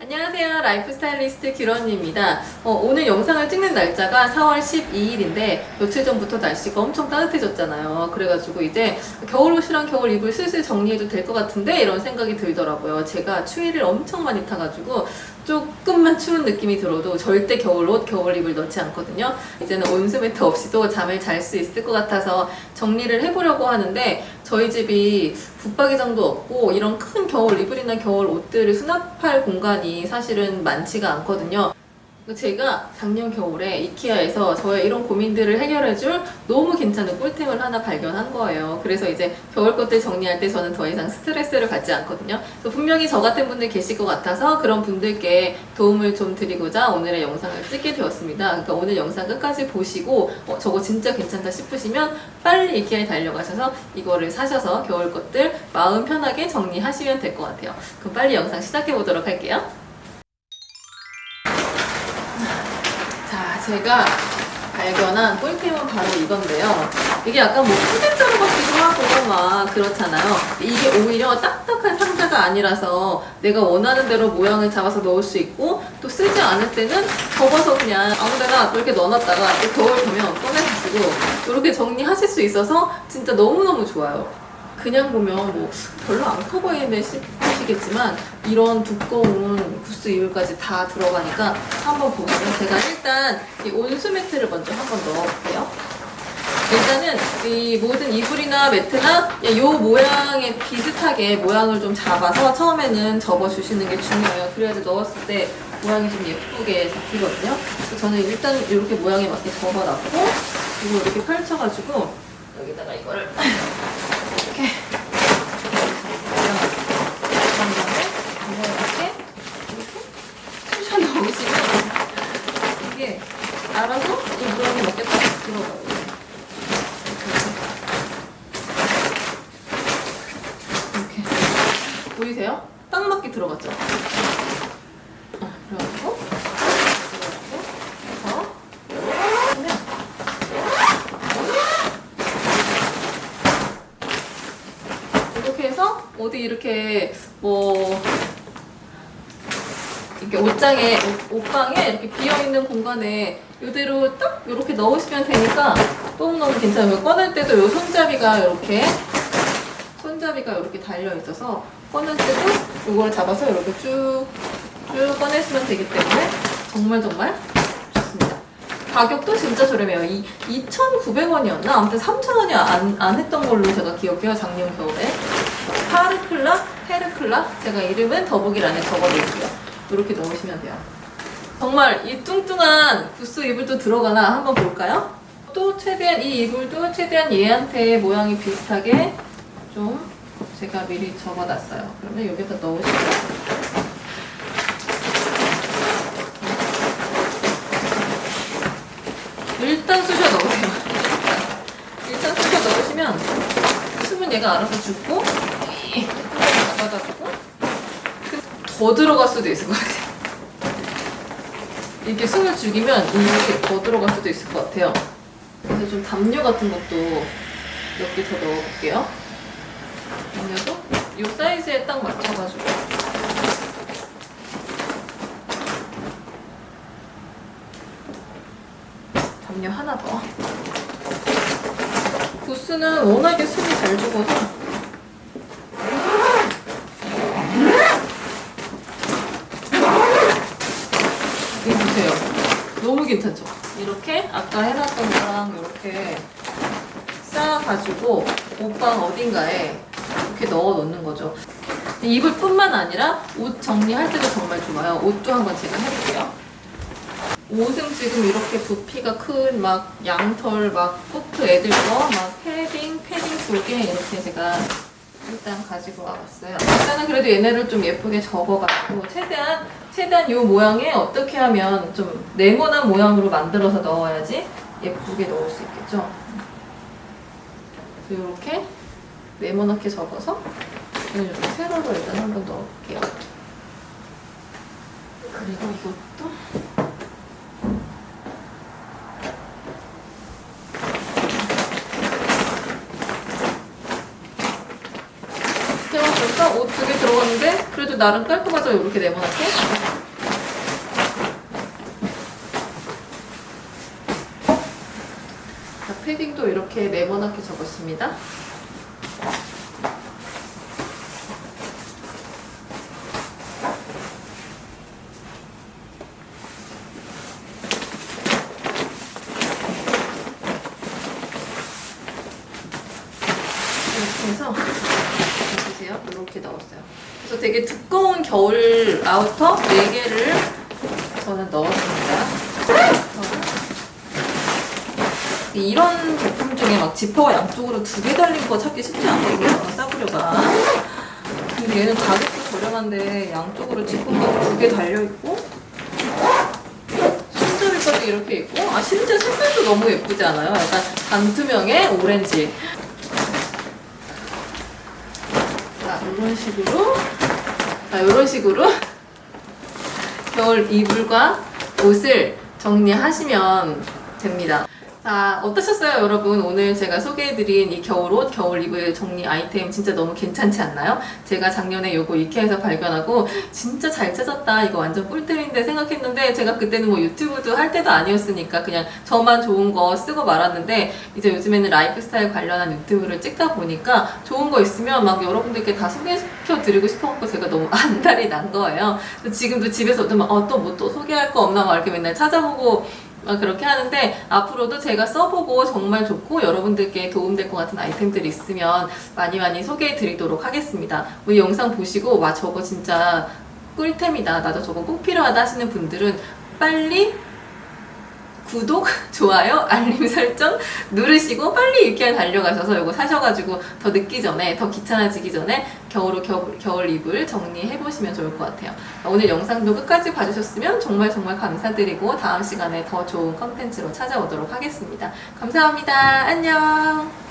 안녕하세요. 라이프 스타일리스트 규런입니다. 어, 오늘 영상을 찍는 날짜가 4월 12일인데 며칠 전부터 날씨가 엄청 따뜻해졌잖아요. 그래가지고 이제 겨울 옷이랑 겨울 이불 슬슬 정리해도 될 것 같은데 이런 생각이 들더라고요. 제가 추위를 엄청 많이 타가지고 조금만 추운 느낌이 들어도 절대 겨울 옷, 겨울 이불 넣지 않거든요. 이제는 온수매트 없이도 잠을 잘 수 있을 것 같아서 정리를 해보려고 하는데 저희 집이 붙박이장도 없고 이런 큰 겨울 이불이나 겨울 옷들을 수납할 공간이 사실은 많지가 않거든요. 제가 작년 겨울에 이케아에서 저의 이런 고민들을 해결해줄 너무 괜찮은 꿀템을 하나 발견한 거예요. 그래서 이제 겨울 것들 정리할 때 저는 더 이상 스트레스를 받지 않거든요. 분명히 저 같은 분들 계실 것 같아서 그런 분들께 도움을 좀 드리고자 오늘의 영상을 찍게 되었습니다. 그러니까 오늘 영상 끝까지 보시고 어, 저거 진짜 괜찮다 싶으시면 빨리 이케아에 달려가셔서 이거를 사셔서 겨울 것들 마음 편하게 정리하시면 될 것 같아요. 그럼 빨리 영상 시작해 보도록 할게요. 제가 발견한 꿀템은 바로 이건데요. 이게 약간 뭐 푸대자루 같기도 하고 막 그렇잖아요. 이게 오히려 딱딱한 상자가 아니라서 내가 원하는 대로 모양을 잡아서 넣을 수 있고 또 쓰지 않을 때는 접어서 그냥 아무데나 또 이렇게 넣어놨다가 또 겨울 되면 꺼내가지고 이렇게 정리하실 수 있어서 진짜 너무너무 좋아요. 그냥 보면 뭐 별로 안 커 보이는데 싶으시겠지만 이런 두꺼운 구스 이불까지 다 들어가니까 한번 보시면 제가 일단 이 온수 매트를 먼저 한번 넣어볼게요. 일단은 이 모든 이불이나 매트나 이 모양에 비슷하게 모양을 좀 잡아서 처음에는 접어주시는 게 중요해요. 그래야지 넣었을 때 모양이 좀 예쁘게 잡히거든요. 저는 일단 이렇게 모양에 맞게 접어놨고 그리고 이렇게 펼쳐가지고 여기다가 이거를 이렇게 그런 다음에 이거에 이렇게 쑤셔 넣으시면 이게 알아서 이 맞게 딱 들어가요. 이렇게 보이세요? 딱 맞게 들어갔죠? 어, 이렇게 뭐 이렇게 옷장에 옷- 옷방에 이렇게 비어 있는 공간에 이대로 딱 이렇게 넣으시면 되니까 너무너무 괜찮아요. 꺼낼 때도 이 손잡이가 이렇게 손잡이가 이렇게 달려 있어서 꺼낼 때도 이걸 잡아서 이렇게 쭉쭉 꺼내시면 되기 때문에 정말 정말 좋습니다. 가격도 진짜 저렴해요. 이 2,900원이었나? 아무튼 3,000원이 안, 안 했던 걸로 제가 기억해요. 작년 겨울에. 파르클라, 페르클라. 제가 이름은 더보기란에 적어놓을게요. 이렇게 넣으시면 돼요. 정말 이 뚱뚱한 구스 이불도 들어가나 한번 볼까요? 또 최대한 이 이불도 최대한 얘한테 모양이 비슷하게 좀 제가 미리 접어놨어요. 그러면 여기다 넣으시고 일단 쑤셔 넣으세요. 일단 쑤셔 넣으시면 숨은 얘가 알아서 죽고 잡아가지고 더 들어갈 수도 있을 것 같아요. 이렇게 숨을 죽이면 이렇게 더 들어갈 수도 있을 것 같아요. 그래서 좀 담요 같은 것도 몇 개 더 넣어볼게요. 담요도 이 사이즈에 딱 맞춰가지고 담요 하나 더. 구스는 워낙에 숨이 잘 죽어서 이거 보세요. 너무 괜찮죠? 이렇게 아까 해놨던 거랑 이렇게 쌓아가지고 옷방 어딘가에 이렇게 넣어 놓는 거죠. 이불 뿐만 아니라 옷 정리할 때도 정말 좋아요. 옷도 한번 제가 해볼게요. 옷은 지금 이렇게 부피가 큰 막 양털 막 코트 애들 거 막 패딩 패딩 속에 이렇게 제가 일단 가지고 와봤어요. 일단은 그래도 얘네를 좀 예쁘게 접어가지고 최대한 최대한 이 모양에 어떻게 하면 좀 네모난 모양으로 만들어서 넣어야지 예쁘게 넣을 수 있겠죠. 이렇게 네모나게 접어서 이렇게 세로로 일단 한번 넣어볼게요. 그리고 이것도 들어갔는데 그래도 나름 깔끔하죠. 이렇게 네모나게. 자, 패딩도 이렇게 네모나게 접었습니다 이렇게 해서 이렇게 넣었어요. 그래서 되게 두꺼운 겨울 아우터 4개를 저는 넣었습니다. 이런 제품 중에 막 지퍼가 양쪽으로 두 개 달린 거 찾기 쉽지 않거든요. 싸구려가. 근데 얘는 가격도 저렴한데 양쪽으로 지퍼가 두개 달려있고 손잡이까지 이렇게 있고 아 심지어 색깔도 너무 예쁘지 않아요? 약간 반투명의 오렌지 자, 이런 식으로. 자, 이런 식으로. 겨울 이불과 옷을 정리하시면 됩니다. 자, 어떠셨어요, 여러분? 오늘 제가 소개해드린 이 겨울옷, 겨울 이불 정리 아이템 진짜 너무 괜찮지 않나요? 제가 작년에 요거 이케아에서 발견하고 진짜 잘 찾았다. 이거 완전 꿀템인데 생각했는데 제가 그때는 뭐 유튜브도 할 때도 아니었으니까 그냥 저만 좋은 거 쓰고 말았는데 이제 요즘에는 라이프 스타일 관련한 유튜브를 찍다 보니까 좋은 거 있으면 막 여러분들께 다 소개시켜 드리고 싶어갖고 제가 너무 안달이 난 거예요. 지금도 집에서도 막, 어, 또 뭐또 소개할 거 없나 막 이렇게 맨날 찾아보고 막 그렇게 하는데 앞으로도 제가 써보고 정말 좋고 여러분들께 도움될 것 같은 아이템들이 있으면 많이 많이 소개해 드리도록 하겠습니다. 우리 영상 보시고 와 저거 진짜 꿀템이다. 나도 저거 꼭 필요하다 하시는 분들은 빨리 구독, 좋아요, 알림 설정 누르시고 빨리 이케아 달려가셔서 이거 사셔가지고 더 늦기 전에 더 귀찮아지기 전에 겨울 겨울, 겨울 이불 정리해 보시면 좋을 것 같아요. 오늘 영상도 끝까지 봐주셨으면 정말 정말 감사드리고 다음 시간에 더 좋은 컨텐츠로 찾아오도록 하겠습니다. 감사합니다. 안녕.